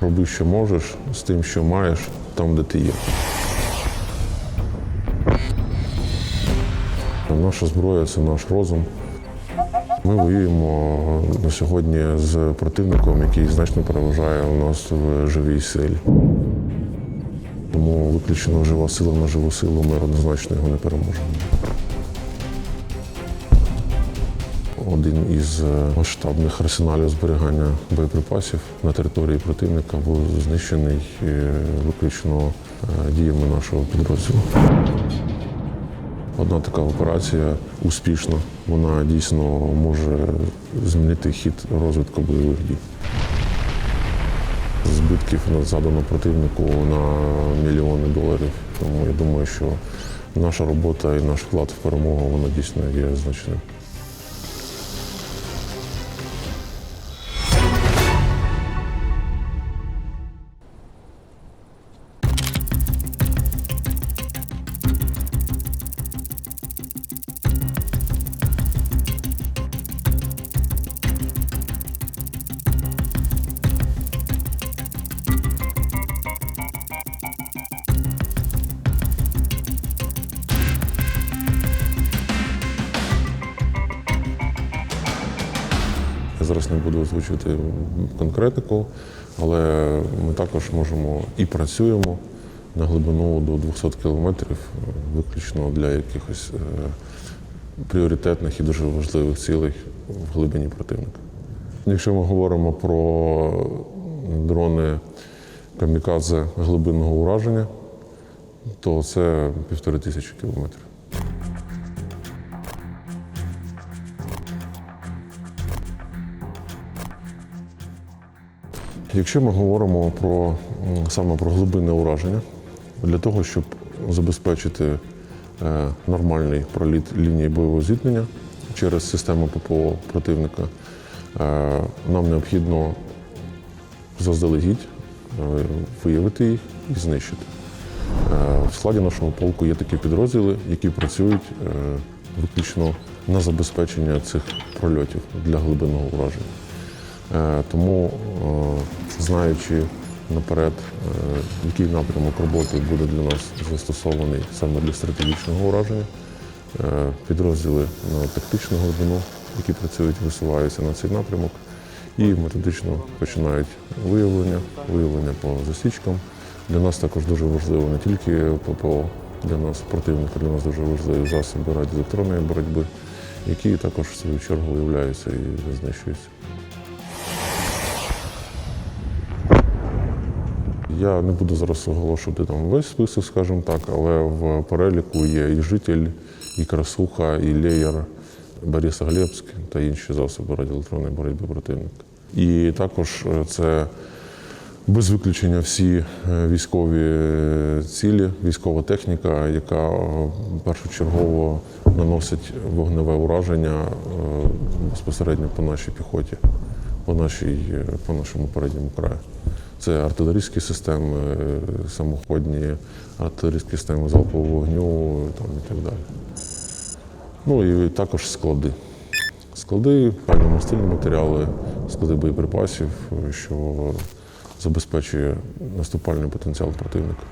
Роби, що можеш, з тим, що маєш, там, де ти є. Наша зброя це наш розум. Ми воюємо на сьогодні з противником, який значно переважає у нас в живій силі. Тому виключено жива сила на живу силу, ми однозначно його не переможемо. Один із е, масштабних арсеналів зберігання боєприпасів на території противника був знищений е, виключно е, діями нашого підрозділу. Одна така операція успішна. Вона дійсно може змінити хід розвитку бойових дій. Збитків задано противнику на мільйони доларів. Тому я думаю, що наша робота і наш вклад в перемогу вона дійсно є значним. Зараз не буду озвучувати конкретику, але ми також можемо і працюємо на глибину до 200 кілометрів, е, виключно для якихось е, пріоритетних і дуже важливих цілей в глибині противника. Якщо ми говоримо про дрони камікадзе глибинного ураження, то це півтори тисячі кілометрів. Якщо ми говоримо про саме про глибинне ураження, для того, щоб забезпечити е, нормальний проліт лінії бойового зіткнення через систему ППО противника, е, нам необхідно заздалегідь е, виявити їх і знищити. В складі нашого полку є такі підрозділи, які працюють виключно на забезпечення цих прольотів для глибинного ураження. Е, Тому, е, знаючи наперед, е, який напрямок роботи буде для нас застосований саме для стратегічного ураження, підрозділи на тактичну глибину, які працюють, висуваються на цей напрямок і методично починають виявлення, виявлення по засічкам. Для нас також дуже важливо не тільки ППО, для нас противника, для нас дуже важливі засоби радіоелектронної боротьби, які також в свою чергу виявляються і знищуються. Я не буду зараз оголошувати там весь список, скажімо так, але в переліку є і житель, і красуха, і леєр, Борисоглебськ та інші засоби радіоелектронної боротьби противника. І також е, це без виключення всі е, військові е, цілі, військова техніка, яка першочергово наносить вогневе ураження безпосередньо по нашій піхоті, по, нашій, по нашому передньому краю. Це артилерійські системи, е, самоходні, артилерійські системи залпового вогню там, і так далі. Ну і також склади. Склади, пальномастильні матеріали, склади боєприпасів, що забезпечує наступальний потенціал противника.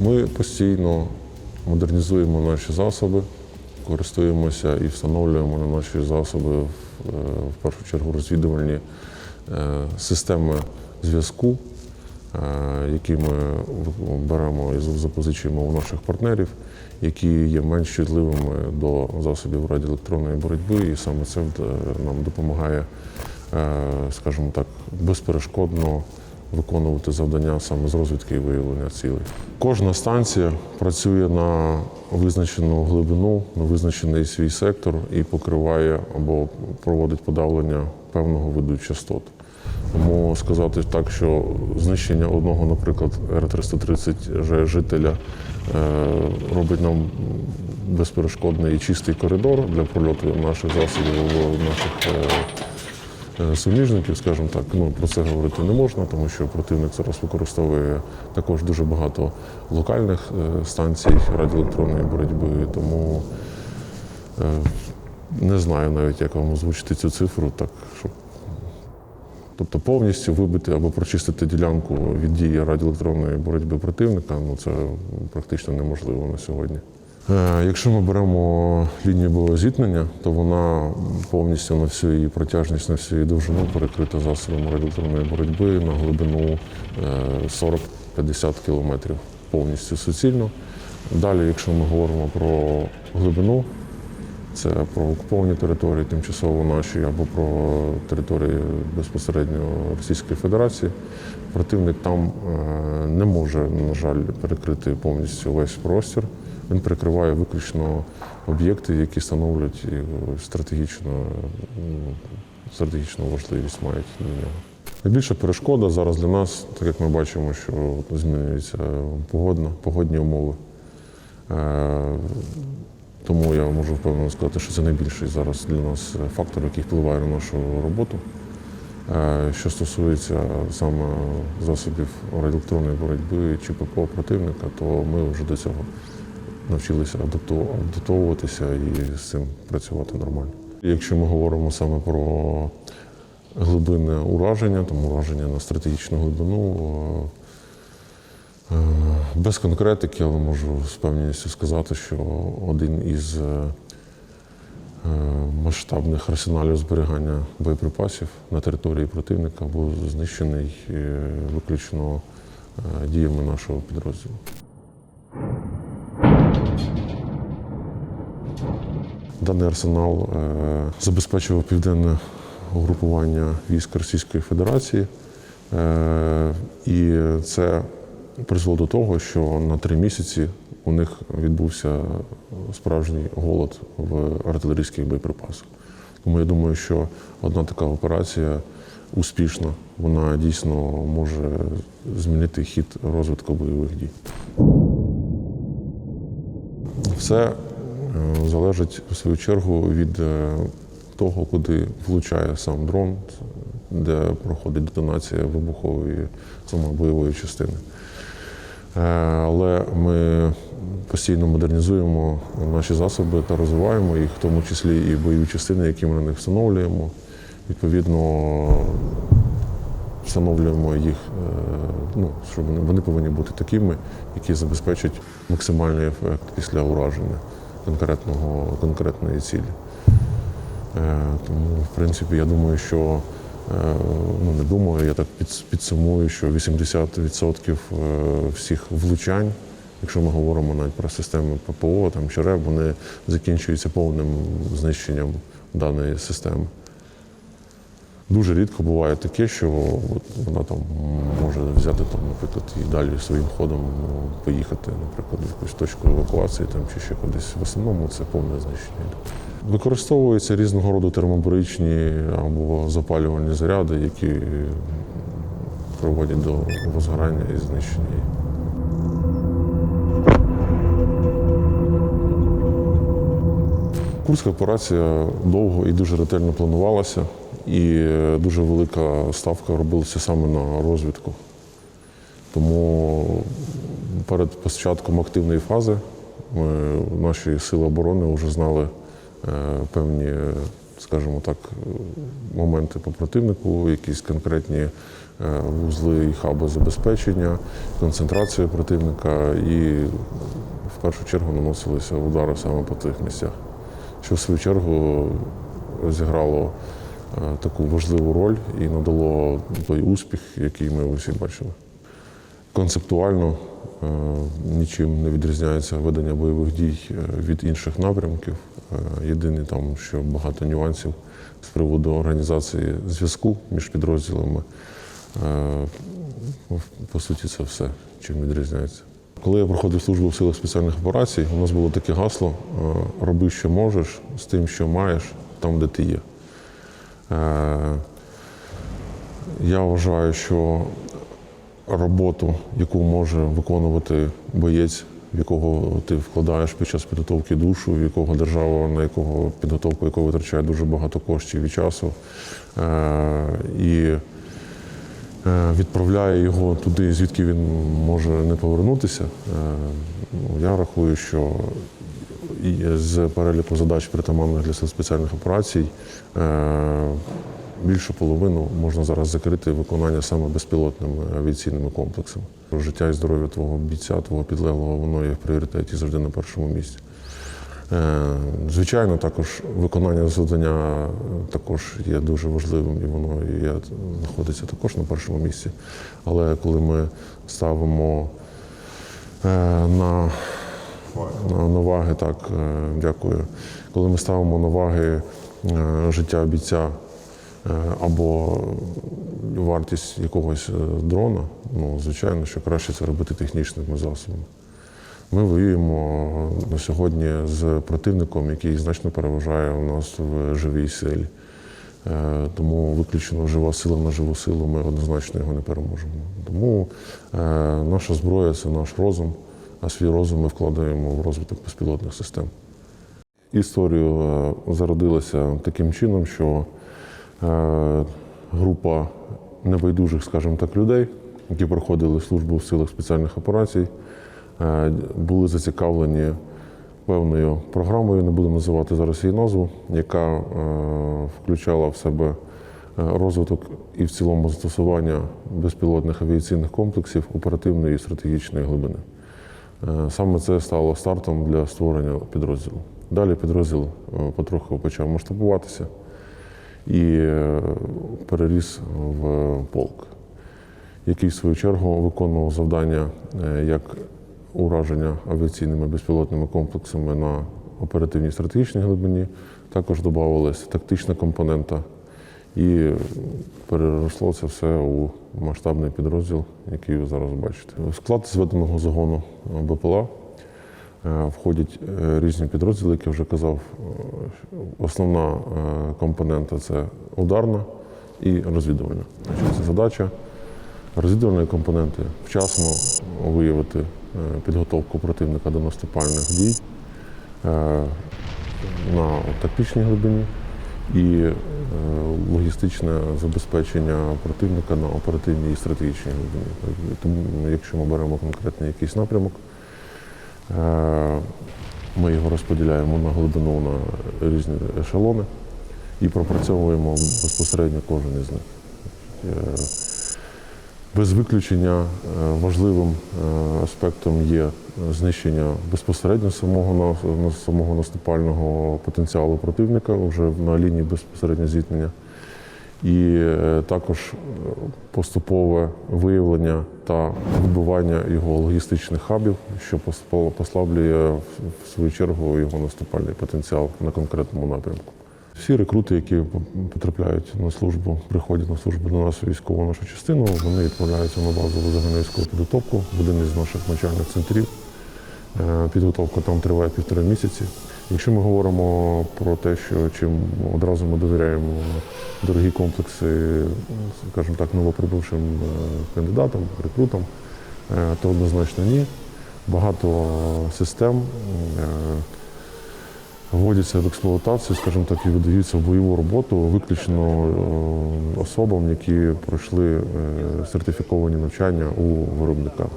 Ми постійно модернізуємо наші засоби, користуємося і встановлюємо на наші засоби в, е, першу чергу розвідувальні е, системи зв'язку, е, які ми беремо і запозичуємо у наших партнерів, які є менш чутливими до засобів радіоелектронної боротьби, і саме це нам допомагає, скажімо так, безперешкодно виконувати завдання саме з розвідки і виявлення цілей. Кожна станція працює на визначену глибину, на визначений свій сектор і покриває або проводить подавлення певного виду частот. Тому сказати так, що знищення одного, наприклад, Р-330 жителя е, робить нам безперешкодний і чистий коридор для прольоту наших засобів, наших е, суміжників, скажімо так, ну про це говорити не можна, тому що противник зараз використовує також дуже багато локальних е, станцій радіоелектронної боротьби. Тому Е, Не знаю навіть, як вам озвучити цю цифру, так щоб. Тобто повністю вибити або прочистити ділянку від дії радіоелектронної боротьби противника, ну це практично неможливо на сьогодні. Е, Якщо ми беремо лінію бойового зіткнення, то вона повністю на всю її протяжність, на всю її довжину перекрита засобами радіоелектронної боротьби на глибину е, 40-50 кілометрів повністю суцільно. Далі, якщо ми говоримо про глибину, це про окуповані території, тимчасово наші, або про території безпосередньо Російської Федерації. Противник там е, не може, на жаль, перекрити повністю весь простір. Він прикриває виключно об'єкти, які становлять е, стратегічно, м, стратегічну важливість мають для нього. Найбільша перешкода зараз для нас, так як ми бачимо, що змінюються погодно, погодні умови. Е, тому я можу впевнено сказати, що це найбільший зараз для нас фактор, який впливає на нашу роботу. Е, Що стосується саме засобів радіоелектронної боротьби чи ППО противника, то ми вже до цього навчилися адаптовуватися і з цим працювати нормально. Якщо ми говоримо саме про глибинне ураження, там ураження на стратегічну глибину, е, без конкретики, але можу з певністю сказати, що один із е, е, масштабних арсеналів зберігання боєприпасів на території противника був знищений е, виключно е, діями нашого підрозділу. Даний арсенал е, забезпечував південне угрупування військ Російської Федерації, Е, і це призвело до того, що на три місяці у них відбувся справжній голод в артилерійських боєприпасах. Тому я думаю, що одна така операція успішна, вона дійсно може змінити хід розвитку бойових дій. Все залежить в свою чергу від е, того, куди влучає сам дрон, де проходить детонація вибухової саме бойової частини. Е, Але ми постійно модернізуємо наші засоби та розвиваємо їх, в тому числі і бойові частини, які ми на них встановлюємо. Відповідно, встановлюємо їх, е, ну, що вони, вони повинні бути такими, які забезпечать максимальний ефект після ураження конкретного, конкретної цілі. Е, Тому, в принципі, я думаю, що е, ну не думаю, я так під- підсумую, що 80% е, всіх влучань, якщо ми говоримо навіть про системи ППО там ЧРЕБ, вони закінчуються повним знищенням даної системи. Дуже рідко буває таке, що от вона там може взяти там, наприклад, і далі своїм ходом ну, поїхати, наприклад, в якусь точку евакуації там, чи ще кудись. В основному це повне знищення. Використовуються різного роду термобаричні або запалювальні заряди, які приводять до розгорання і знищення. Курська операція довго і дуже ретельно планувалася, і е, дуже велика ставка робилася саме на розвідку. Тому перед початком активної фази ми, наші сили оборони вже знали е, певні, е, скажімо так, е, моменти по противнику, якісь конкретні е, вузли і хаби забезпечення, концентрацію противника, і в першу чергу наносилися удари саме по тих місцях що в свою чергу зіграло е, таку важливу роль і надало той успіх, який ми усі бачили. Концептуально е, нічим не відрізняється ведення бойових дій е, від інших напрямків. Е, Єдине там, що багато нюансів з приводу організації зв'язку між підрозділами. Е, По суті, це все, чим відрізняється. Коли я проходив службу в силах спеціальних операцій, у нас було таке гасло е, роби, що можеш, з тим, що маєш, там, де ти є. Е, Я вважаю, що роботу, яку може виконувати боєць, в якого ти вкладаєш під час підготовки душу, в якого держава, на якого підготовку якого витрачає дуже багато коштів і часу. Е, І е, відправляє його туди, звідки він може не повернутися. Ну, Я рахую, що з переліку задач притаманних для спеціальних операцій. е, Більшу половину можна зараз закрити виконання саме безпілотними авіаційними комплексами. Життя і здоров'я твого бійця, твого підлеглого, воно є в пріоритеті завжди на першому місці. Е, Звичайно, також виконання завдання також є дуже важливим і воно є, знаходиться також на першому місці. Але коли ми ставимо е, на, на, на так, е, дякую. Коли ми ставимо на ваги е, життя бійця е, або вартість якогось дрона, ну, звичайно, що краще це робити технічними засобами. Ми воюємо на сьогодні з противником, який значно переважає у нас в живій силі. Тому виключено жива сила на живу силу, ми однозначно його не переможемо. Тому наша зброя це наш розум, а свій розум ми вкладаємо в розвиток безпілотних систем. Історію е, зародилася таким чином, що е, група небайдужих, скажімо так, людей, які проходили службу в силах спеціальних операцій, е, були зацікавлені певною програмою, не буду називати зараз її назву, яка включала в себе розвиток і в цілому застосування безпілотних авіаційних комплексів оперативної і стратегічної глибини. Е, Саме це стало стартом для створення підрозділу. Далі підрозділ е, потроху почав масштабуватися і е, переріс в полк, який в свою чергу виконував завдання як ураження авіаційними безпілотними комплексами на оперативній стратегічній глибині. Також додавалася тактична компонента, і переросло це все у масштабний підрозділ, який ви зараз бачите. В склад зведеного загону БПЛА е, входять е, різні підрозділи, як я вже казав. Основна е, компонента це ударна і розвідувальна. Це задача розвідувальної компоненти вчасно виявити підготовку противника до наступальних дій на тактичній глибині і логістичне забезпечення противника на оперативній і стратегічній глибині. Тому, якщо ми беремо конкретний якийсь напрямок, е, ми його розподіляємо на глибину на різні ешелони і пропрацьовуємо безпосередньо кожен із них. Е, Без виключення е, важливим е, аспектом є знищення безпосередньо самого самого наступального потенціалу противника вже на лінії безпосередньо зіткнення. І е, також е, поступове виявлення та вибивання його логістичних хабів, що пос- послаблює в- свою чергу його наступальний потенціал на конкретному напрямку. Всі рекрути, які потрапляють на службу, приходять на службу до нас військову нашу частину, вони відправляються на базову загальновійськову підготовку в один із наших навчальних центрів. Е, Підготовка там триває півтора місяці. Якщо ми говоримо про те, що чим одразу ми довіряємо дорогі комплекси, скажімо так, новоприбувшим е, кандидатам, рекрутам, е, то однозначно ні. Багато систем вводяться в експлуатацію, скажімо так, і видаються в бойову роботу виключно особам, які пройшли сертифіковані навчання у виробниках.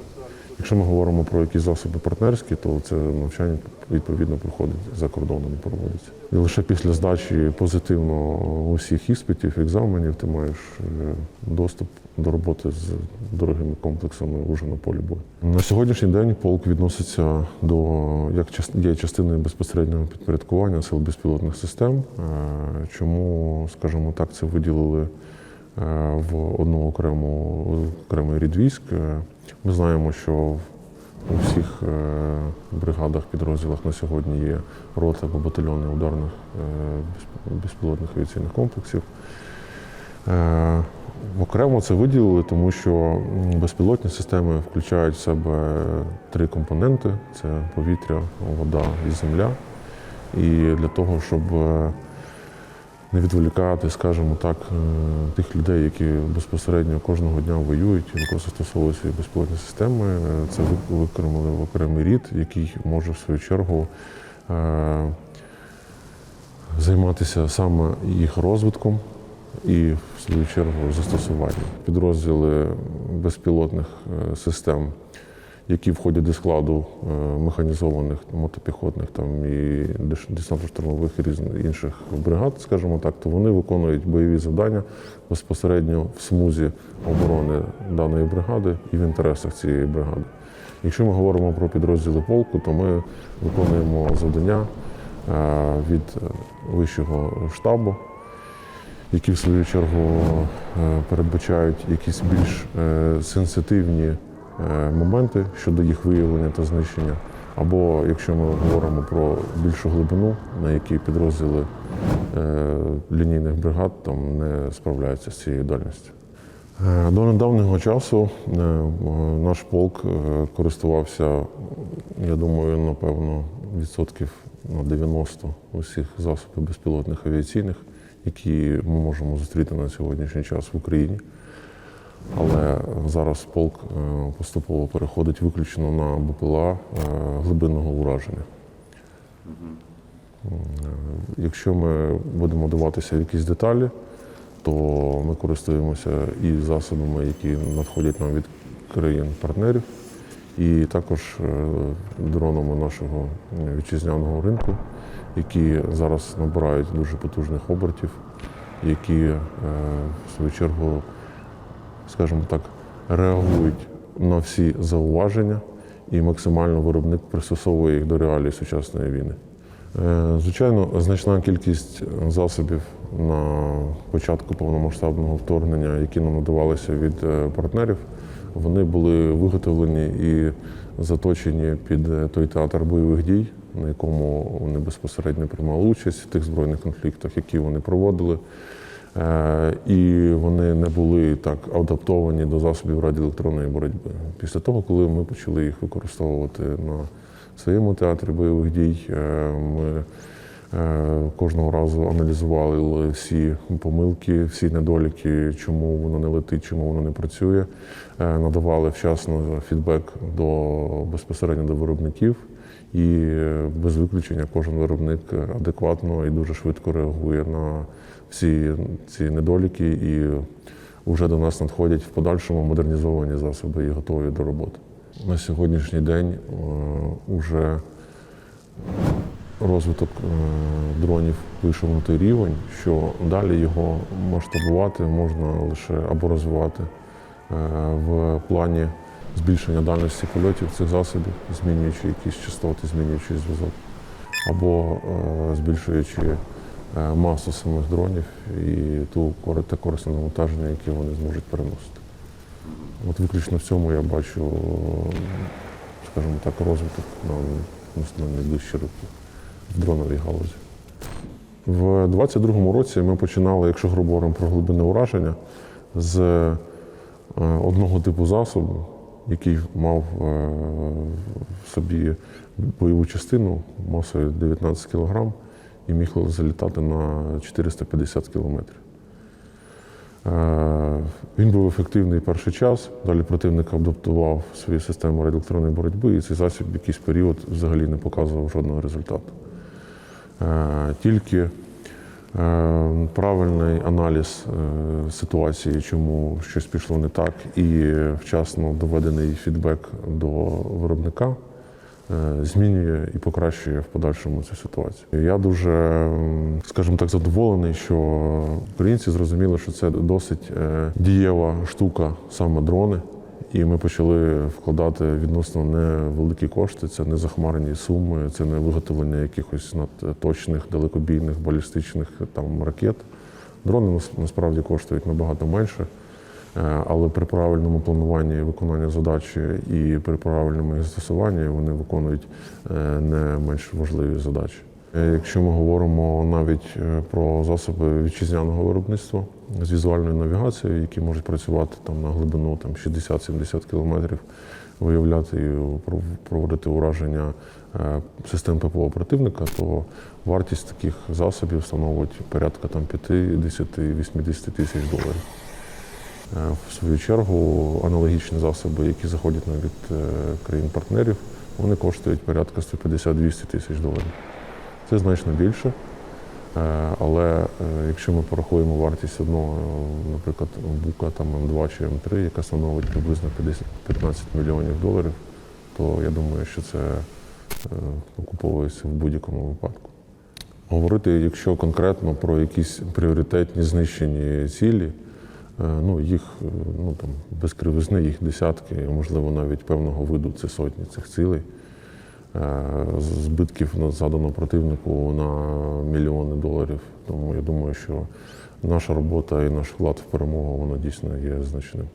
Якщо ми говоримо про якісь засоби партнерські, то це навчання відповідно проходить за кордоном і проводиться. І лише після здачі позитивно усіх іспитів, екзаменів ти маєш е, доступ до роботи з дорогими комплексами уже на полі бою. На сьогоднішній день полк відноситься до як є частиною безпосереднього підпорядкування сил безпілотних систем. Е, Чому, скажімо так, це виділили е, в одну окрему окремий рід військ. Ми знаємо, що у всіх е, бригадах, підрозділах на сьогодні є роти або батальйони ударних е, безпілотних авіаційних комплексів. Е, Окремо це виділили, тому що безпілотні системи включають в себе три компоненти: це повітря, вода і земля. І для того, щоб не відволікати, скажімо так, е, тих людей, які безпосередньо кожного дня воюють і застосовують свої безпілотні системи, е, це ви- викремили в окремий рід, який може в свою чергу е, займатися саме їх розвитком і в свою чергу застосуванням. Підрозділи безпілотних систем, які входять до складу е, механізованих мотопіхотних там і десантно-штурмових і різних інших бригад, скажімо так, то вони виконують бойові завдання безпосередньо в смузі оборони даної бригади і в інтересах цієї бригади. Якщо ми говоримо про підрозділи полку, то ми виконуємо завдання е, від вищого штабу, які в свою чергу е, передбачають якісь більш сенситивні моменти щодо їх виявлення та знищення. Або якщо ми говоримо про більшу глибину, на якій підрозділи е, лінійних бригад там не справляються з цією дальністю. Е, До недавнього часу е, наш полк е, користувався, я думаю, напевно, відсотків на 90 усіх засобів безпілотних авіаційних, які ми можемо зустріти на сьогоднішній час в Україні. Але зараз полк е, поступово переходить виключно на БПЛА е, глибинного ураження. Е, Якщо ми будемо дивитися в якісь деталі, то ми користуємося і засобами, які надходять нам від країн-партнерів, і також дронами нашого вітчизняного ринку, які зараз набирають дуже потужних обертів, які в свою чергу, скажімо так, реагують на всі зауваження, і максимально виробник пристосовує їх до реалій сучасної війни. Е, Звичайно, значна кількість засобів на початку повномасштабного вторгнення, які нам надавалися від е, партнерів, вони були виготовлені і заточені під е, той театр бойових дій, на якому вони безпосередньо приймали участь в тих збройних конфліктах, які вони проводили. Е, І вони не були так адаптовані до засобів радіоелектронної боротьби. Після того, коли ми почали їх використовувати на своєму театрі бойових дій, е, ми е, кожного разу аналізували всі помилки, всі недоліки, чому воно не летить, чому воно не працює, надавали вчасно фідбек до безпосередньо до виробників. І без виключення кожен виробник адекватно і дуже швидко реагує на всі ці недоліки, і вже до нас надходять в подальшому модернізовані засоби і готові до роботи. На сьогоднішній день вже розвиток е, дронів вийшов на той рівень, що далі його масштабувати можна лише або розвивати е, в плані збільшення дальності польотів цих засобів, змінюючи якісь частоти, змінюючи зв'язок, або е, збільшуючи е, масу самих дронів і ту те корисне навантаження, яке вони зможуть переносити. От виключно в цьому я бачу, скажімо так, розвиток на, на найближчі роки в дроновій галузі. В 22-му році ми починали, якщо грубо говоримо про глибинне ураження, з е, одного типу засобу, який мав е, в собі бойову частину масою 19 кг і міг залітати на 450 кілометрів. Е, Він був ефективний перший час. Далі противник адаптував свою систему радіоелектронної боротьби, і цей засіб в якийсь період взагалі не показував жодного результату. Е, Тільки е, правильний аналіз ситуації, чому щось пішло не так, і вчасно доведений фідбек до виробника змінює і покращує в подальшому цю ситуацію. Я дуже, скажімо так, задоволений, що українці зрозуміли, що це досить е, дієва штука, саме дрони. І ми почали вкладати відносно невеликі кошти. Це не захмарені суми, це не виготовлення якихось надточних далекобійних балістичних там ракет. Дрони нас- насправді коштують набагато менше, е, але при правильному плануванні і виконанні задачі і при правильному застосуванні вони виконують е, не менш важливі задачі. Е, Якщо ми говоримо навіть е, про засоби вітчизняного виробництва з візуальною навігацією, які можуть працювати там на глибину там 60-70 кілометрів, виявляти і проводити ураження е, систем ППО противника, то вартість таких засобів становить порядка там 50-80 тисяч доларів. Е, В свою чергу аналогічні засоби, які заходять нам від е, країн-партнерів, вони коштують порядка 150-200 тисяч доларів. Це значно більше. Е, Але якщо ми порахуємо вартість одного, наприклад, бука там М2 чи М3, яка становить приблизно 50 15 мільйонів доларів, то я думаю, що це окуповується в будь-якому випадку. Говорити, якщо конкретно про якісь пріоритетні знищені цілі, ну їх е, ну там без кривизни, їх десятки, можливо, навіть певного виду це сотні цих цілей. Е, Збитків задано противнику на мільйони доларів. Тому я думаю, що наша робота і наш вклад в перемогу воно дійсно є значним.